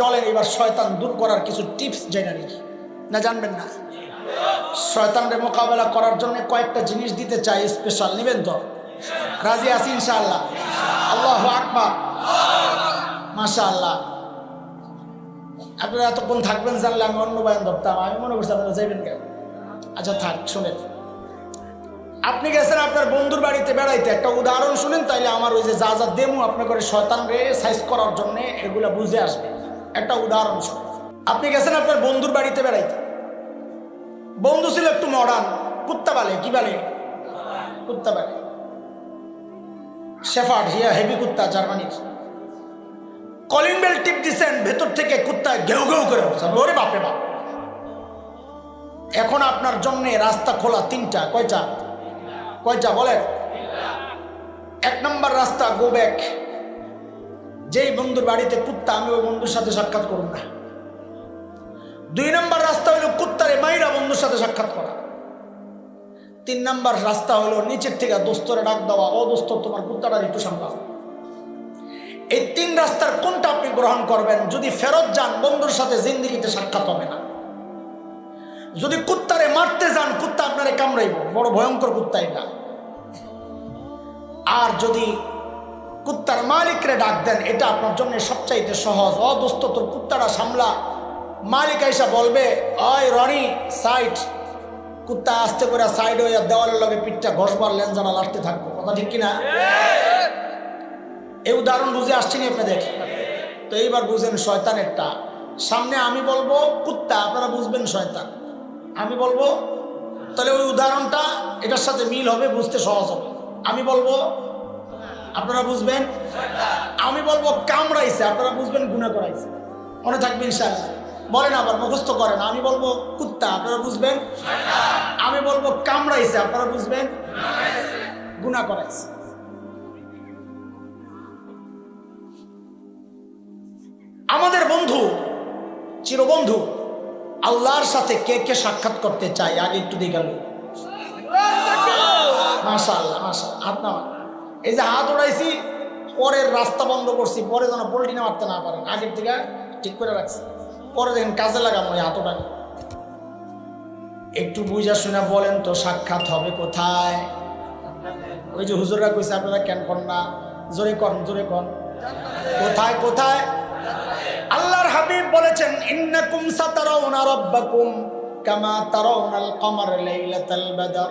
চলেন, এবার শয়তান দূর করার কিছু টিপস জেনে না, জানবেন না। শয়তানরে মোকাবেলা করার জন্য কয়েকটা জিনিস দিতে চাই স্পেশাল নেবেন তো? রাজি আছি ইনশাআল্লাহ? আল্লাহ আকবার। মাশা আল্লাহ আপনারা এতক্ষণ থাকবেন জানলে আমি অন্য বয়ান ধরতাম। আমি মনে করছি আপনারা যাইবেন কেন? আচ্ছা থাক, শোনেন। আপনি গেছেন আপনার বন্ধুর বাড়িতে বেড়াইতে। একটা উদাহরণ শুনেন, তাইলে আমার ওই যে যা যা দেমু আপনার করে শয়তান রে সাইজ করার জন্য এগুলো বুঝে আসবে। একটা উদাহরণ আপনি গেছেন আপনার বন্ধুর বাড়িতে বেড়াইতে। বন্ধু ছিল একটু মডার্ন কুত্তা বালে, কি বালে? কুত্তা বালে। শেফার্ড, হিয়া হেভি কুত্তা, জার্মানির। কলিং বেল টিপ দিছেন, ভেতর থেকে কুত্তা ঘেউ ঘেউ করে। ওরে বাপরে বাপ। এখন আপনার জন্য রাস্তা খোলা তিনটা, কয়টা? কয়টা বলেন? এক নম্বর রাস্তা গো ব্যাক যেই বন্ধুর বাড়িতে কুত্তা, আমি ওই বন্ধুর সাথে সাক্ষাৎ করুন না। দুই নম্বর রাস্তা হলো কুত্তারে মাইরা বন্ধুর সাথে সাক্ষাৎ করা। তিন নম্বর রাস্তা হলো নিচের থেকে দোস্তরে ডাক দেওয়া, ও দোস্ত, তোমার কুত্তাটার একটু সামলাও। এই তিন রাস্তার কোনটা আপনি গ্রহণ করবেন? যদি ফেরত যান, বন্ধুর সাথে জিন্দিগিতে সাক্ষাৎ হবে না। যদি কুত্তারে মারতে যান, কুত্তা আপনারে কামড়াইব। বড় ভয়ঙ্কর কুত্তা এটা। আর যদি কুত্তার মালিকরে ডাক দেন, এটা আপনার জন্য সবচাইতে সহজ। অ দোস্ত, তোর কুত্তাটা সামলা। মালিক আইসা বলবে অয় রনি, সাইড। কুত্তা আসতে করে সাইড হয়ে দেওয়ালের লগে পিঠটা ঘষবার লেনজানা লাড়তে থাকব। কথা ঠিক কিনা? এই উদাহরণ বুঝে আসছেন আপনাদের? তো এইবার বুঝেন শয়তানেরটা। সামনে আমি বলব, কুত্তা, আপনারা বুঝবেন শয়তান। আমি বলব, তাহলে ওই উদাহরণটা এটার সাথে মিল হবে, বুঝতে সহজ হবে। আমি বলব আপনারা বুঝবেন? আমি বলব কামড়াইছে, আপনারা বুঝবেন গুণা করাইছে। মনে থাকবে ইনশাআল্লাহ। বলেন আবার, মুখস্থ করেন। আমি বলব কুত্তা, আপনারা বুঝবেন? আমি বলব কামড়াইছে, আপনারা বুঝবেন? গুণা করাইছে। আমাদের বন্ধু, চিরবন্ধু, আল্লাহর সাথে কে কে সাক্ষাৎ করতে চাই আগে একটু গেল মাশা আল্লাহ হাত নামা এই যে হাত উড়াইছি, পরের রাস্তা বন্ধ করছি, পরে যেন পোল্ট্রি না মারতে না পারেন। আগের থেকে ঠিক করে রাখছি। পরে দেখেন কাজে লাগাম ওই হাত উঠানি একটু বুঝা শুনে বলেন তো, সাক্ষাৎ হবে কোথায়? ওই যে হুজুররা কইছে, আপনারা কেন কর না? জোরে কন জোরে কন কোথায় কোথায়? আল্লাহর হাবিব বলেছেন, ইন্নাকুম সাতারাউনা রাব্বাকুম কামা তারাউনাল কমার লাইলাতাল বদর।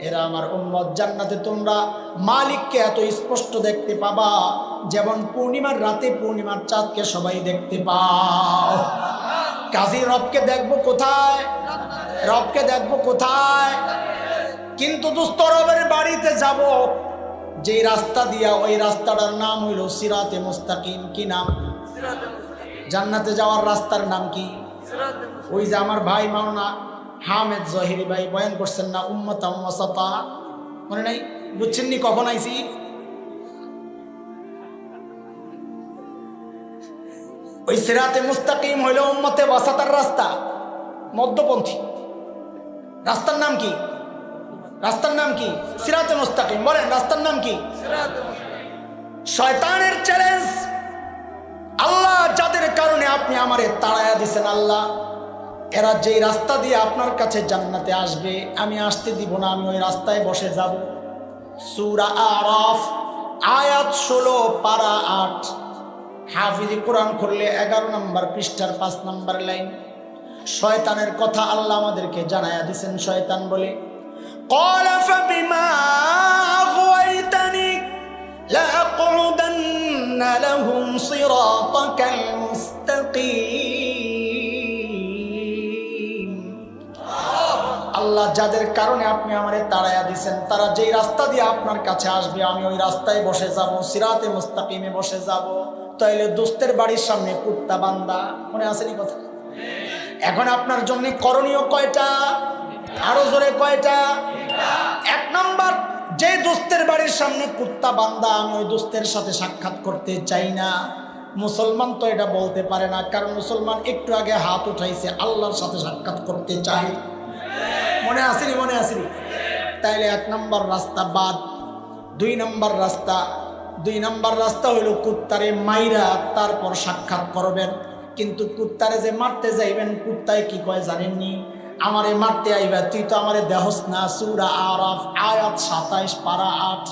এরা আমার উম্মত। জান্নাতে তোমরা মালিককে এত স্পষ্ট দেখতে পাবা যেমন পূর্ণিমার রাতে পূর্ণিমার চাঁদকে সবাই দেখতে পাও। কাজী রবকে দেখব কোথায়? রবকে দেখব কোথায়? কিন্তু দুস্থ রবের বাড়িতে যাব। যেই রাস্তা দিয়া ওই রাস্তাটার নাম হইল সিরাতে মুস্তাকিম। কি নাম? জান্নাতে যাওয়ার রাস্তার নাম কি? ওই যে আমার ভাই মাওনা হামেদ জহিরি ভাই বয়ান করছেন না, উম্মতা উম্মসতা। মনে নাই? বুঝছেন নি কখন আইছি? ওই সিরাতে মুস্তাকিম হইল উম্মতে ওয়াসাতার রাস্তা, মধ্যপন্থী। রাস্তার নাম কি? রাস্তার নাম কি? সিরাতে মুস্তাকিম। বলেন, রাস্তার নাম কি? শয়তানের চ্যালেঞ্জ আল্লাহ যাদের কারণে আপনি আমারে তাড়ায়া দিছেন, আল্লাহ। এরা যেই রাস্তা দিয়ে আপনার কাছে জান্নাতে আসবে আমি আসতে দিব না আমি ওই রাস্তায় বসে যাব সুরা আরফ আয়াত ষোলো পারা আট হাফিজি কোরআন করলে এগারো নম্বর পৃষ্ঠার পাঁচ নম্বর লাইন শয়তানের কথা আল্লাহ আমাদেরকে জানায়া দিছেন শয়তান বলে قال فبما أغويتني لأقعدن لهم صراطك المستقيم আল্লাহ যাদের কারণে আপনি আমারে তাড়াইয়া দিছেন, তারা যেই রাস্তা দিয়ে আপনার কাছে আসবে, আমি ওই রাস্তায় বসে যাব, সিরাতে মুস্তাকিমে বসে যাব। তাইলে দোস্তের বাড়ির সামনে কুত্তা বান্দা, মনে আসেনি কথা? এখন আপনার জন্য করণীয় কয়টা? আরও জোরে কয়টা? এক নম্বর, যে দোস্তের বাড়ির সামনে কুত্তা বান্দা, আমি ওই দোস্তের সাথে সাক্ষাৎ করতে চাই না। মুসলমান তো এটা বলতে পারে না, কারণ মুসলমান একটু আগে হাত উঠাইছে, আল্লাহর সাথে সাক্ষাৎ করতে চাই মনে আসেনি মনে আসেনি। তাইলে এক নম্বর রাস্তা বাদ, দুই নম্বর রাস্তা। দুই নম্বর রাস্তা হইল কুত্তারে মাইরা তারপর সাক্ষাৎ করবেন। কিন্তু কুত্তারে যে মারতে যাইবেন, কুত্তায় কি কয় জানেননি? আমারে মারতে আইবা, তুই তো আমারে দেহস না। সুরা আরাফ, আয়াত সাতাইশ, পারা আট।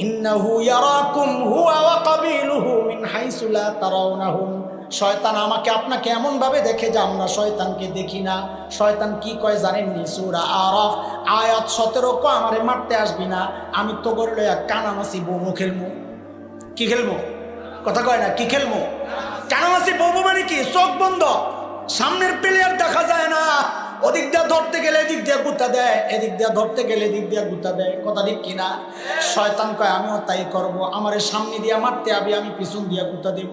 ইন্নাহু ইয়ারাকুম হুয়া ওয়া কাবিলুহু মিন হাইসু লা তারাউনাহুম। শয়তান আমাকে আপনাকে এমন ভাবে দেখে যে আমরা শয়তানকে দেখি না। শয়তান কি কয় জানেননি? সূরা আরাফ, আয়াত 17 কো আমারে মারতে আসবি না। আমি তো করে লইয়া কানামাসি বউ খেলব কি খেলব কথা কয় না, কি খেলব কানামাসি বউ মানে কি? চোখ বন্ধ। সামনের প্লেয়ার দেখা যায় না। ওদিক দিয়ে ধরতে গেলে এদিক দিয়ে গুতা দেয়, এদিক দিয়ে ধরতে গেলে এদিক দিয়ে গুতা দেয়। কথা ঠিক কিনা? শয়তান কয়, আমিও তাই করব। আমার সামনে দিয়ে মারতে আবি, আমি পিছন দিয়ে গুতা দেব।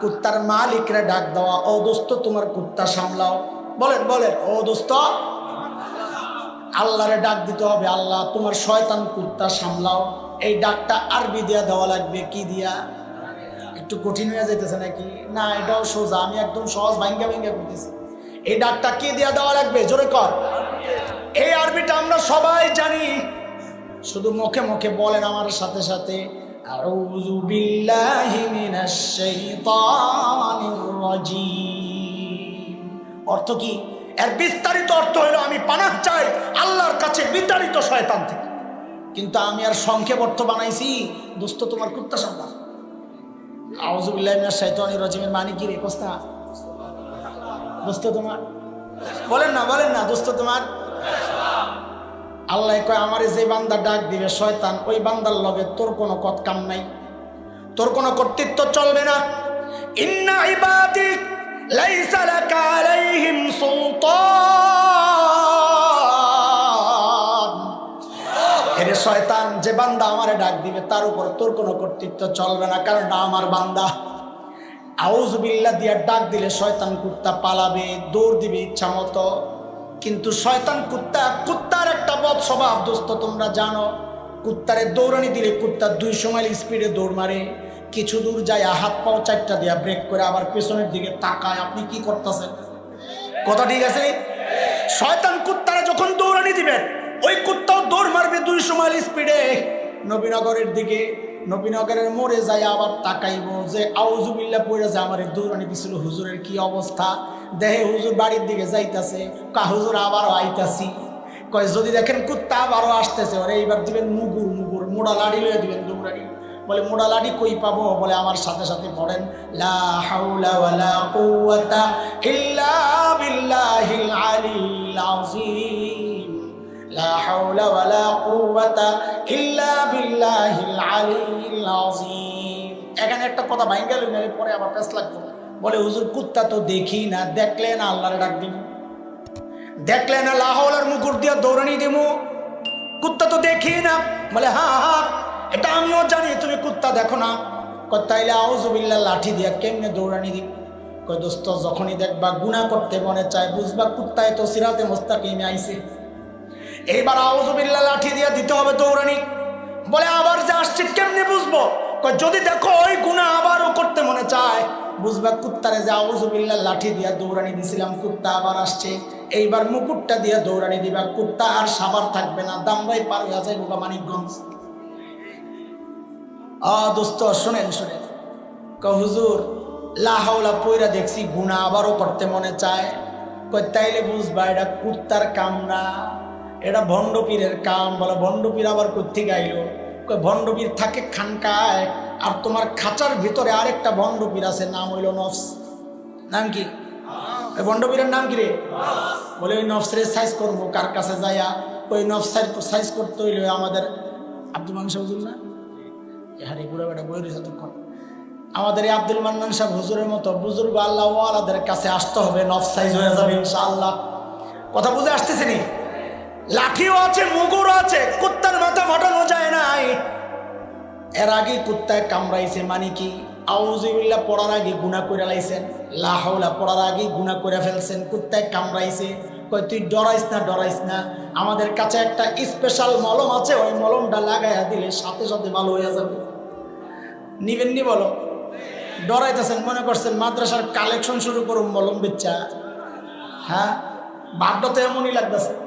কুত্তার মালিকরা ডাক দেওয়া ও দোস্ত, তোমার কুত্তা সামলাও। বলেন বলেন, ও দোস্ত, আল্লাহরে ডাক দিতে হবে। আল্লাহ, তোমার শয়তান কুত্তা সামলাও। এই ডাকটা আরবি দিয়া দেওয়া লাগবে। কি দিয়া? একটু কঠিন হয়ে যেতেছে নাকি? না, এটাও সোজা। আমি একদম সহজ ভাঙ্গা ভাঙ্গা করতেছি। এই ডাকটা কি দিয়া দেওয়া লাগবে? জোরে কর। এই আরবিটা আমরা সবাই জানি। শুধু মুখে মুখে বলেন আমার সাথে সাথে। আউযু বিল্লাহি মিনাশ শাইতানির রাজিম অর্থ কি? এর বিস্তারিত অর্থ হলো আমি পানাহ চাই আল্লাহর কাছে বিতাড়িত শয়তান থেকে। কিন্তু আমি আর সংক্ষেপ অর্থ বানাইছি, দোস্ত, তোমার কুত্তা সন্তান আউজুবিল্লাহ মিনাশ শাইতানির রাজিমের মানে কি রে কোস্তা? দোস্ত, তোমার বলেন না বলেন না, দোস্ত, তোমার আল্লাহ কয়, আমারে যে বান্দা ডাক দিবে, শয়তান, ওই বান্দার লগে তোর কোনো কাম নাই। তোর কোনো কর্তৃত্ব চলবে না। ইন্না ইবাদি লাইসা লাকা আলাইহিম সুলতান। এরে শয়তান, যে বান্দা আমারে ডাক দিবে, তার উপর তোর কোনো কর্তৃত্ব চলবে না, কারণ আমার বান্দা। আউজবিল্লা দিয়া ডাক দিলে শয়তান কুত্তা পালাবে, দৌড় দিবে ইচ্ছা মতো। কিন্তু শয়তান কুত্তা, কুত্তার একটা বদ স্বভাব, দোস্ত, তোমরা জানো, কুত্তারে দৌড়ানি দিলে কুত্তা দুইশো মাইল স্পিডে দৌড় মারে, কিছু দূর যায়, হাত পাও চারটা দিয়া ব্রেক করে আবার পেছনের দিকে তাকায়, আপনি কি করতেছেন? কথা ঠিক আছে? শয়তান কুত্তারে যখন দৌড়ানি দিবেন, ওই কুত্তাও দৌড় মারবে দুইশো মাইল স্পিডে নবীনগরের দিকে, নবীনগরের মোড়ে যায়, আবার তাকাইব যে আউজুবিল্লা পড়ে যে আমার দৌড়ানি দিছিল হুজুরের কি অবস্থা? দেহে হুজুর বাড়ির দিকে যাইতাছে, কা হুজুর আবারও আইতাছি। কয়, যদি দেখেন কুত্তা আবারও আসতেছে ওরে এইবার দিবেন মুগুর মুগুর, মোড়া লাড়ি লয়ে দিবেন দৌড়ানি। বলে, মোড়া লাড়ি কই পাবো? বলে, আমার সাথে সাথে পড়েন এখানে একটা কথা ভাঙ্গা লই পরে আবার পেছ লাগবে। বলে, হুজুর, কুত্তা তো দেখি না, দেখলে না আল্লাহরে ডাক দিব দেখলে না লাহৌলার মুকুর দিয়ে দৌড়ানি দিব কুত্তা তো দেখি না। বলে, হা হা এটা আমিও জানি, তুমি কুত্তা দেখো না। তাইলে আউজুবিল্লা লাঠি দিয়া কেমনে দৌড়ানি দিব কয়, দোস্ত, যখনই দেখবা গুণা করতে মনে চায়, বুঝবা কুত্তায় তো সিরাতে মোস্তাকিমে আইছে। এইবার আউজুবিল্লা লাঠি দিয়া দিতে হবে দৌড়ানি। বলে, আবার যে আসছে, কেমনে বুঝব? যদি দেখো ওই গুণা আবারও করতে মনে চায় বুঝবা কুত্তারে যে আউজুবিল্লা লাঠি দিয়া দৌড়ানি দিছিলাম, কুত্তা আবার আসছে। এইবার মুকুটটা দিয়া দৌড়ানি দিবা, কুত্তা আর সাবার থাকবে না দামবাই পার হয়ে যায় বোকা মানিকগঞ্জ। দোস্ত, শোনেন শোনেন। হুজুর লাহাওলা পইরা দেখছি গুণা আবারও করতে মনে চায়। কই তাইলে বুঝবা, এটা কুত্তার কাম না এটা ভণ্ডপীরের কাম, বলে ভণ্ডপীর আবার কোথেকে আইলো? কই ভণ্ডপীর থাকে খানকায় আর তোমার খাঁচার ভিতরে আরেকটা ভণ্ডপীর আছে নাম হইল নফস। নাম কি? ওই ভণ্ডপীরের নাম কি রে? বলে ওই নফসরে সাইজ করব কার কাছে যাইয়া? ওই নফস সাইজ করতে হইলে আমাদের আব্দুল মাংস হুজুর না? হারি বুড়া বেটা বই রয়েছে তখন আমাদের এই আব্দুল মান্নান সাহেব হুজুরের মতো বুজুর্গ আল্লাহ ওয়ালাদের কাছে আসতে হবে নফ সাইজ হয়ে যাবে ইনশাআল্লাহ। কথা বুঝে আসতেছে নি? লাঠিও আছে, মুগুরও আছে, কুত্তার মাথা ফাটানো যায় নাই। এর আগে কুত্তায় কামড়াইছে মানে কি? আউজিবিল্লা পড়ার আগে গুণা করে লাইছেন। লাহাউলা পড়ার আগে গুণা করে ফেলছেন। কুত্তায় কামড়াইছে কই তুই ডরাইস না ডরাইস না। আমাদের কাছে একটা স্পেশাল মলম আছে, ওই মলমটা লাগাইয়া দিলে সাথে সাথে ভালো হয়ে যাবে। নিবেন নি বলো? ডরাইতেছেন, মনে করছেন মাদ্রাসার কালেকশন শুরু করুন মলম বেচ্চা হ্যাঁ? ভাবটা তো এমনই লাগতেছে।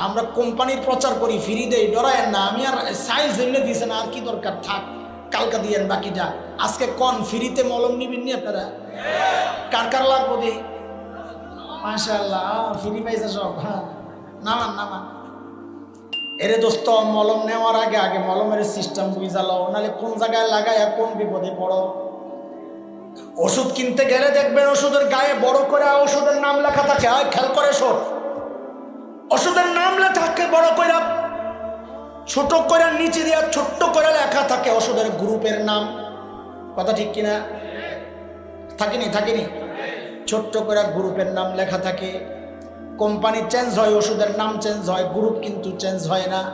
আমরা কোম্পানির প্রচার করি, ফ্রি দেই, ডরায়েন না, আমি আর সাইজ এমনি দিয়েছেন আর কি দরকার? থাক, কালকা দিয়েন বাকিটা। আজকে কন, ফ্রিতে মলম নিবেন নি আপনারা? কার কার লাগবো দি মাশাল্লাহ ফ্রি পাইছে সব হ্যাঁ। নামান নামান। এরে দোস্ত, মলম নেওয়ার আগে আগে মলমের সিস্টেম বুঝালো নাহলে কোন জায়গায় লাগায় কোন বিপদে পড়ো? ওষুধ কিনতে গেলে দেখবেন ওষুধের গায়ে বড় করে ওষুধের নাম লেখা থাকে। খেয়াল করে শোন। ওষুধের নাম থাকে, বড় করে ছোট করে নিচে দিয়ে ছোট্ট করে লেখা থাকে ওষুধের গ্রুপের নাম। কথা ঠিক কিনা? থাকেনি থাকেনি। ছোট্ট করে গ্রুপের নাম লেখা থাকে। কোম্পানি চেঞ্জ হয় ওষুধের নাম চেঞ্জ হয়, গ্রুপ কিন্তু চেঞ্জ হয় না।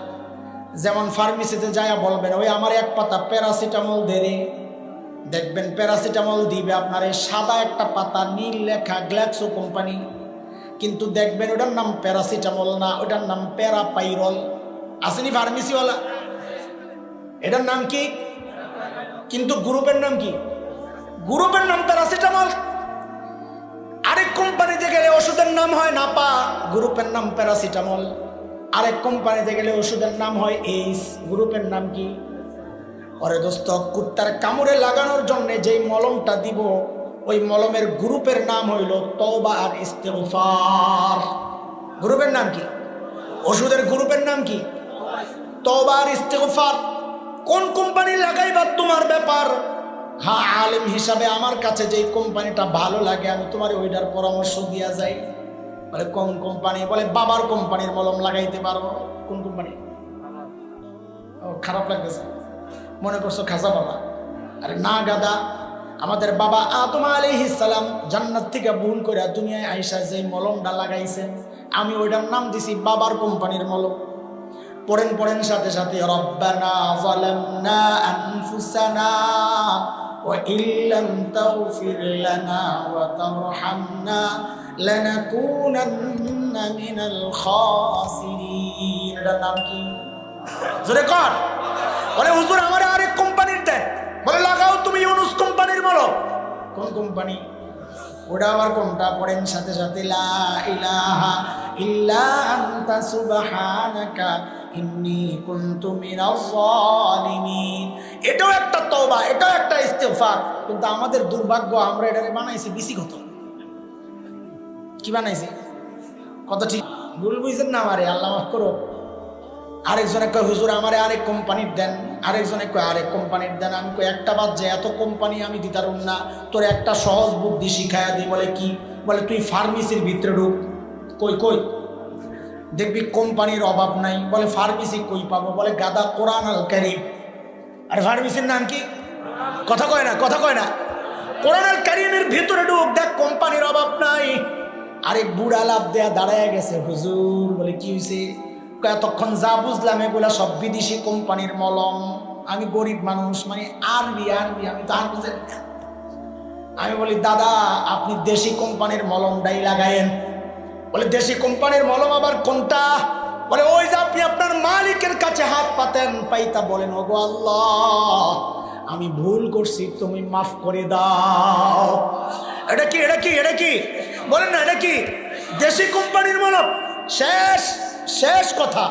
যেমন ফার্মেসিতে যায় বলবেন, ওই আমার এক পাতা প্যারাসিটামল দেরে দেখবেন প্যারাসিটামল দিবে আপনার এই সাদা একটা পাতা, নীল লেখা গ্ল্যাক্সো কোম্পানি। কিন্তু দেখবেন ওটার নাম প্যারাসিটামল না, ওটার নাম প্যারাপাইরল আসেনি ফার্মেসিওয়ালা এটার নাম কি? কিন্তু গ্রুপের নাম কি? গ্রুপের নাম প্যারাসিটামল আরেক কোম্পানিতে গেলে ওষুধের নাম হয় নাপা গ্রুপের নাম প্যারাসিটামল আরেক কোম্পানিতে গেলে ওষুধের নাম হয় এইস গ্রুপের নাম কি? অরে দোস্ত, কুত্তার কামড়ে লাগানোর জন্য যেই মলমটা দিব ওই মলমের গ্রুপের নাম হইল তওবা আর ইস্তেগফার। গ্রুপের নাম কি? ওষুধের গ্রুপের নাম কি? তওবা আর ইস্তেগফার। কোন কোম্পানি লাগাইবা তোমার ব্যাপার? হ্যাঁ আলেম হিসাবে আমার কাছে যেই কোম্পানিটা ভালো লাগে, আমি তোমার ওইটার পরামর্শ দিয়া যাই। বলে, কোন কোম্পানি? বলে, বাবার কোম্পানির মলম লাগাইতে পারো কোন কোম্পানি? ও, খারাপ লাগতেছে। মনে করছ খাসা বাবা? আরে না গাদা আমাদের বাবা আলাইহিস সালাম জান্নাত থেকে ভুল করে দুনিয়ায় আইসা যে মলমটা লাগাইছেন আমি ওইটার নাম দিছি বাবার কোম্পানির মলম। পড়েন পড়েন সাথে সাথে, রব্বানা নাম কি? জোরে হুজুর, আমার আরেক কোম্পানির দেন। বলে লাগাও তুমি ইউনুস কোম্পানির বলো কোন কোম্পানি? ওটা আবার কোনটা? পড়েন সাথে সাথে লা ইলাহা ইল্লা আনতা সুবহানাকা ইন্নী কুনতু মিনাজ জালিমিন এটাও একটা তওবা এটাও একটা ইস্তেগফার। কিন্তু আমাদের দুর্ভাগ্য আমরা এটারে বানাইছি বিসিগত। কি বানাইছি? কত ঠিক? ভুল বুঝছেন না আমারে আল্লাহ মাফ করো আরেকজনে কয়, হুজুর, আমারে আরেক কোম্পানির দেন। আরেকজনে কয়, আরেক কোম্পানির দেন। আমি কই একটা বাদ যে এত কোম্পানি আমি দিতারুম না। তোর একটা সহজ বুদ্ধি শিখায়া দিই। বলে কি? বলে, তুই ফার্মেসির ভিতরে ঢুক। কই কই? দেখবি কোম্পানির অভাব নাই। বলে ফার্মেসি কই পাবো? বলে, গাদা কোরআন আল কারিম। আর ফার্মেসির নাম কি? কথা কয় না, কথা কয় না। কোরআন আল কারিমের ভিতরে ঢুক, দেখ কোম্পানির অভাব নাই। আরেক বুড়া লাভ দেয়া দাঁড়ায় গেছে, হুজুর, বলে, কি হয়েছে এতক্ষণ যা বুঝলাম এগুলা সব বিদেশি কোম্পানির মলম। আমি গরিব মানুষ মানে আরবি আরবি, আমি তো আর বুঝেন। আমি বলি, দাদা, আপনি দেশি কোম্পানির মলমটাই লাগায়েন। বলে, দেশি কোম্পানির মলম আবার কোনটা? বলে, ওই যে আপনি আপনার মালিকের কাছে হাত পাতেন। পাইতা বলেন, ওগো আল্লাহ, আমি ভুল করছি, তুমি মাফ করে দাও। এটা কি এটা কি এটা কি? বলেন না, এটা কি? দেশি কোম্পানির মলম। শেষ। শেষ কথা।